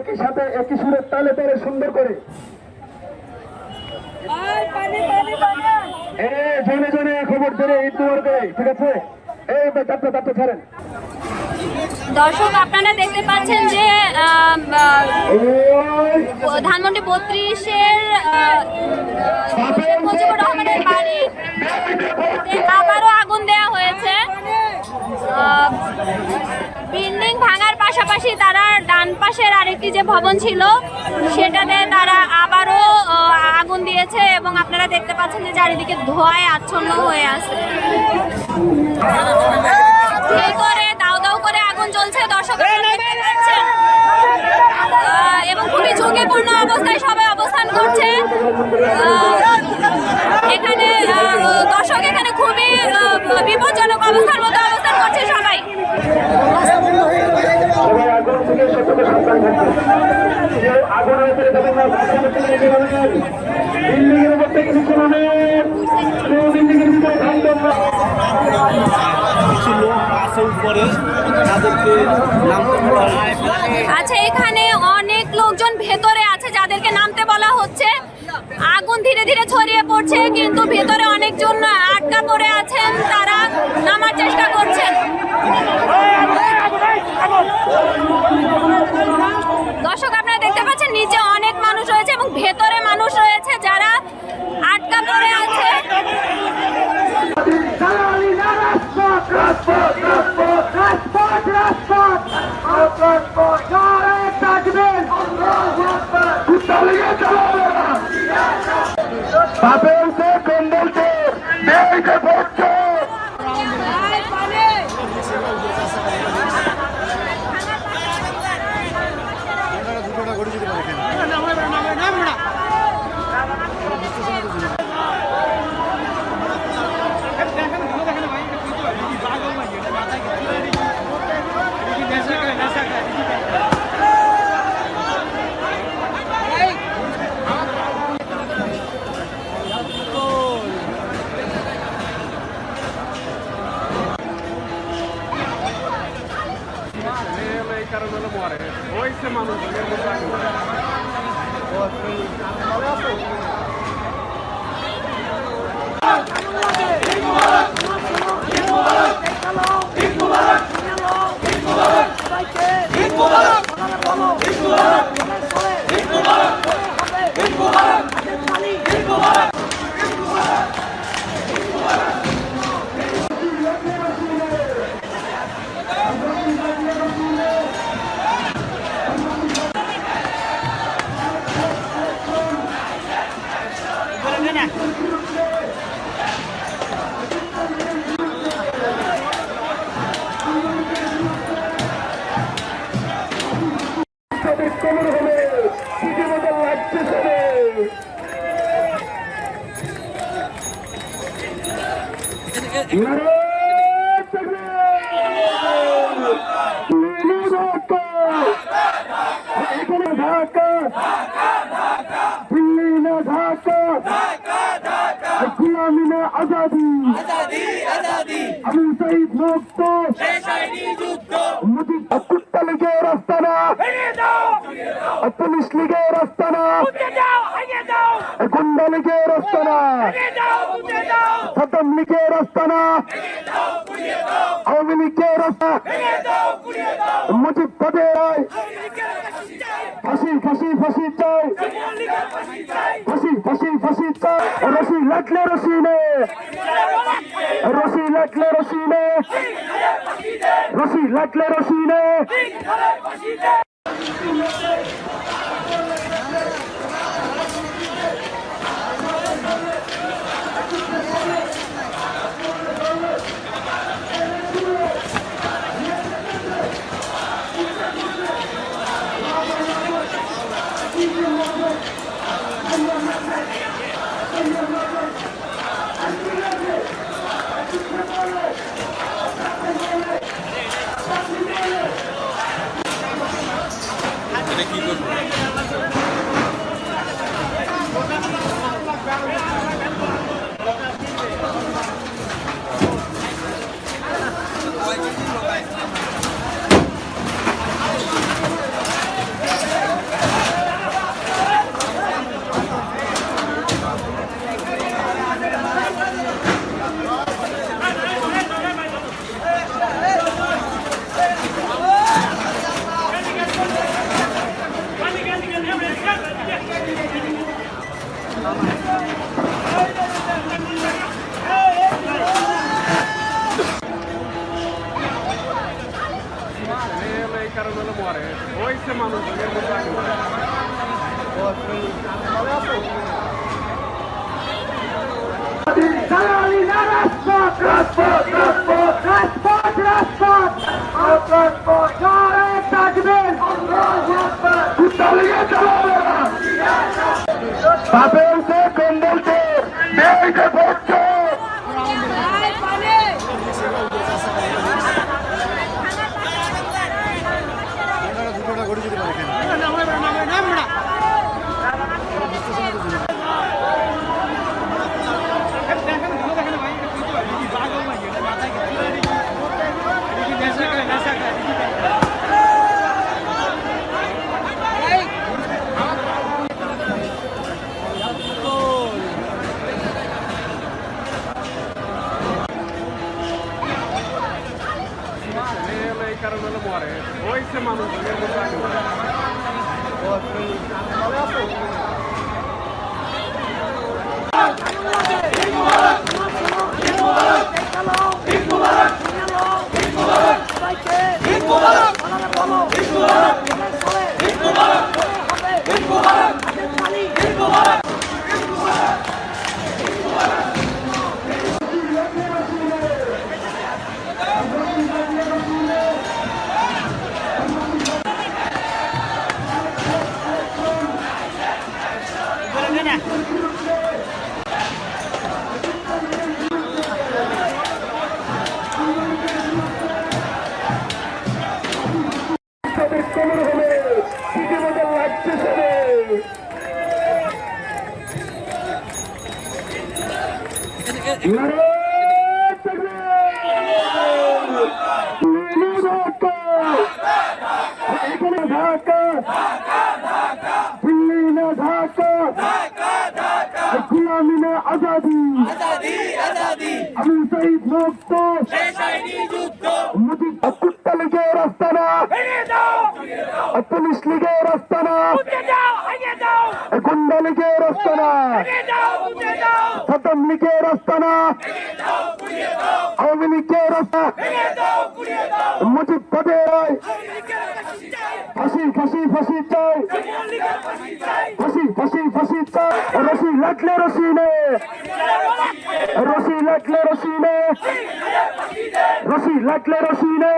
একই সাথে একই সুরের তালে তালে সুন্দর করে। জনে জনে খবর ধরে ঈদ দুয়ার করে ঠিক আছে? এই তাপটা তাপটা ছাড়েন। দর্শক আপনারা দেখতে পাচ্ছেন যে ধানমন্ডি বত্রিশের মুজিবুর রহমানের বাড়ি। আবারও আগুন দেয়া হয়েছে। বিল্ডিং ভাঙার পাশাপাশি তারা ডান পাশের আরেকটি যে ভবন ছিল সেটাতে তারা আবারও আগুন দিয়েছে এবং আপনারা দেখতে পাচ্ছেন যে চারিদিকে ধোঁয়ায় আচ্ছন্ন হয়ে আছে। ভেতরে দাউ দাউ করে আগুন জ্বলছে দর্শক এবং খুবই ঝুঁকিপূর্ণ অবস্থায় সবাই অবস্থান করছে। এখানে দর্শক এখানে খুবই বিপজ্জনক অবস্থার মধ্যে অবস্থান করছে সবাই সবাই আগুন থেকে সতর্ক সাবধান থাকবে যে আগুনের উপরে যাবেন না আছে আচ্ছা এখানে অনেক লোকজন ভেতরে আছে যাদেরকে নামতে বলা হচ্ছে। আগুন ধীরে ধীরে ছড়িয়ে পড়ছে, কিন্তু ভেতরে অনেকজন আটকা পড়ে আছেন, তারা নামার চেষ্টা করছেন। তাদের কবর হবে সিটি মতো লাগছে সবে নারায়ণ এখানে ঢাকা দিল্লি না ঢাকা গুলামি না আজাদি আমি শহীদ মুক্ত। কুত্তা লীগের রাস্তা না পুলিশ লীগের রাস্তা গুন্ডা লীগের রাস্তা না লীগের রাস্তা না আওয়ামী লীগের রাস্তা মুজিব পদে রায় ফাঁসি ফাঁসি ফাঁসি চাই ফাঁসি ফাঁসি ফাঁসি চাই রশি লাগলে রশি নে রশি লাগলে রশি নে রশি লাগলে রশি নে না বাপের সে কম্বলতে এখানে ঢাকা দিল্লি না ঢাকা গুলামি না আজাদি। আমি শহীদ মুক্ত। মুজিব লিগে রাস্তা না পুলিশ লিগে রাস্তা গুন্ডা লীগের আস্তানা। সাদ্দাম লীগের আস্তানা। আওয়ামী লীগের আস্তানা। মুজিব পদের ফাঁসি ফাঁসি ফাঁসি চাই। ফাঁসি ফাঁসি ফাঁসি চাই। রশি লাগলে রশি নে। রশি লাগলে রশি নে। রশি লাগলে রশি নে।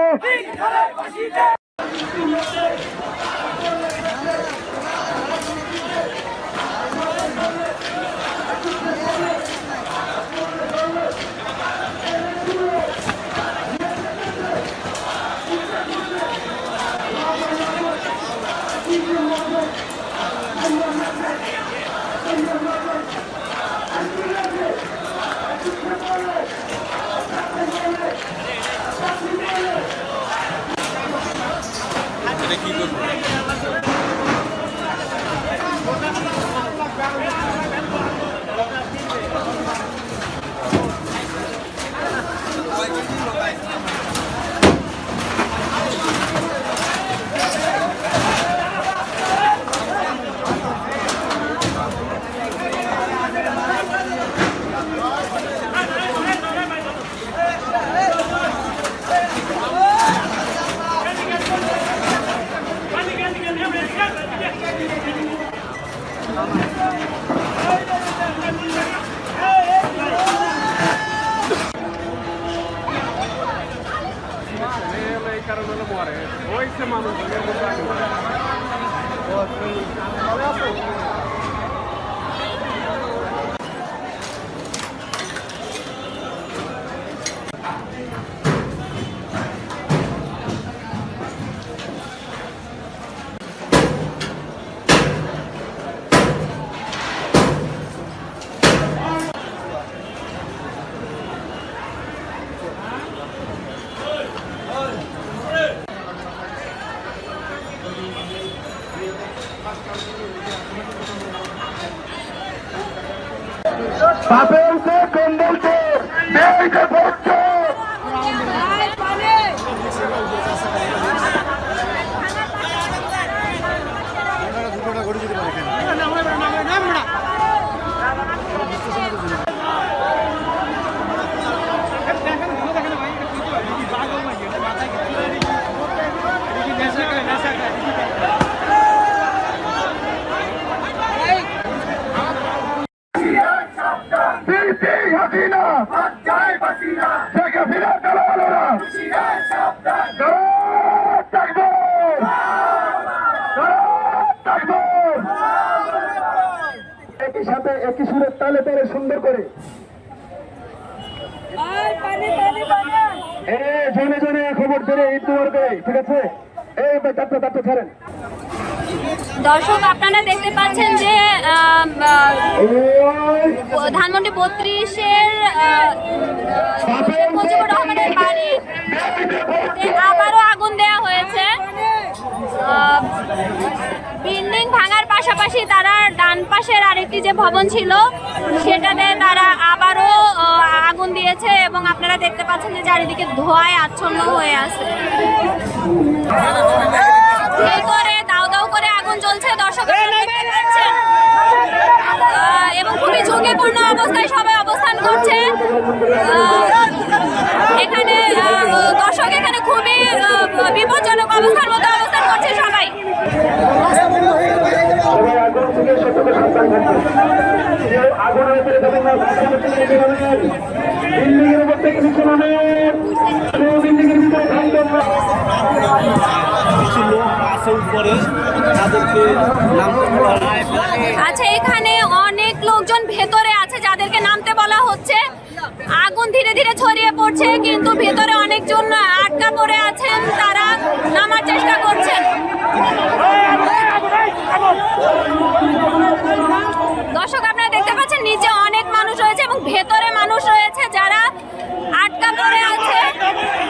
মেয়েকে পড়ছো তালে তালে সুন্দর করে। জনে জনে খবর ধরে ঈদ করে ঠিক আছে? এই যাত্রা যাত্রা ছাড়েন। দর্শক আপনারা দেখতে পাচ্ছেন যে ধানমন্ডি বত্রিশের মুজিবুর রহমানের বাড়ি আবারও আগুন দেয়া হয়েছে। বিল্ডিং ভাঙার পাশাপাশি তারা ডান পাশের আরেকটি যে ভবন ছিল, সেটাতে তারা আবারও আগুন দিয়েছে এবং আপনারা দেখতে পাচ্ছেন যে চারিদিকে ধোঁয়ায় আচ্ছন্ন হয়ে আছে। দাউ করে আগুন জ্বলছে এবং খুবই অবস্থায় সবাই অবস্থান করছে। এখানে দর্শক এখানে খুবই বিপজ্জনক অবস্থান করছে সবাই সবাই আগুন থেকে সতর্ক সাবধান থাকবেন কেউ আগুনের উপরে যাবেন না বিল্ডিং এর উপর থেকে নিচে নামেন কেউ বিল্ডিং এর ভিতরে থাকবেন না কিছু লোক আছে উপরে তাদেরকে নামতে বলা হয়। আচ্ছা এখানে অনেক লোকজন ভেতরে আছে যাদেরকে নামতে বলা হচ্ছে। আগুন ধীরে ধীরে ছড়িয়ে পড়ছে, কিন্তু ভেতরে অনেকজন আটকা পড়ে আছেন, তারা নামার চেষ্টা করছেন। দর্শক, আপনারা দেখতে পাচ্ছেন, নিচে অনেক মানুষ রয়েছে এবং ভেতরে 大哥我要吃